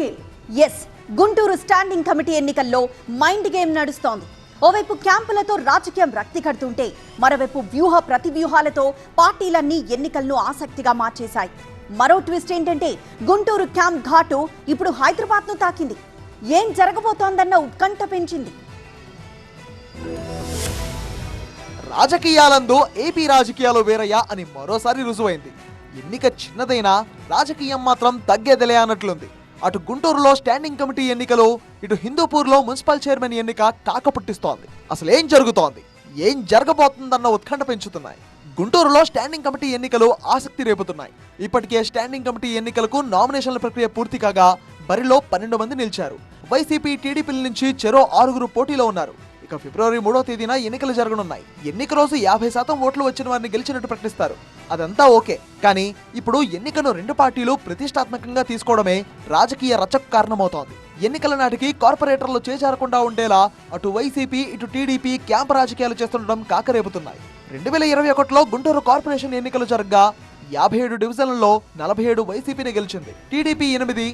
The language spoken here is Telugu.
గేమ్ ఎస్ గుంటూరు స్టాండింగ్ కమిటీ ఎన్నికల్లో మైండ్ గేమ్ నడుస్తోంది. ఓవైపు క్యాంపులతో రాజకీయం రక్తి కడుతుంటే మరోవైపు వ్యూహ ప్రతి వ్యూహాలతో పార్టీలన్నీ ఎన్నికలను ఆసక్తిగా మార్చేశాయి. మరో ట్విస్ట్ ఏంటంటే గుంటూరు క్యాంప్ ఘాటు ఇప్పుడు హైదరాబాద్ను తాకింది. ఏం జరగబోతోందన్న ఉత్కంఠ పెంచింది. రాజకీయాలందు ఏపీ రాజకీయాలు వేరయ్యా అని మరోసారి రుజువైంది. ఎన్నిక చిన్నదైనా రాజకీయం మాత్రం తగ్గేదిలే అన్నట్లుంది. అటు గుంటూరులో స్టాండింగ్ కమిటీ ఎన్నికలు ఇటు హిందూపూర్లో మున్సిపల్ చైర్మన్ ఎన్నిక కాక పుట్టిస్తోంది అసలు ఏం జరుగుతోంది? ఏం జరగబోతుందన్న ఉత్కంఠ పెంచుతున్నాయి. గుంటూరులో స్టాండింగ్ కమిటీ ఎన్నికలు ఆసక్తి రేపుతున్నాయి. ఇప్పటికే స్టాండింగ్ కమిటీ ఎన్నికలకు నామినేషన్ల ప్రక్రియ పూర్తి కాగా బరిలో పన్నెండు మంది నిలిచారు. వైసీపీ టీడీపీల నుంచి చెరో ఆరుగురు పోటీలో ఉన్నారు. ఇక ఫిబ్రవరి మూడో తేదీన ఎన్నికలు జరగనున్నాయి. ఎన్నిక రోజు యాభై శాతం ఓట్లు వచ్చిన వారిని గెలిచినట్టు ప్రకటిస్తారు. అదంతా ఓకే. కానీ ఇప్పుడు ఎన్నికను రెండు పార్టీలు ప్రతిష్టాత్మకంగా తీసుకోవడమే రాజకీయ రచకు కారణమవుతోంది. ఎన్నికల నాటికి కార్పొరేటర్లు చేజారకుండా ఉండేలా అటు వైసీపీ ఇటు టీడీపీ క్యాంప్ రాజకీయాలు చేస్తుండడం కాకరేపుతున్నాయి. రెండు వేల ఇరవై ఒకటిలో గుంటూరు కార్పొరేషన్ ఎన్నికలు జరగ్గా యాభై ఏడు డివిజన్లలో నలభై ఏడు వైసీపీని గెలిచింది. టీడీపీ ఎనిమిది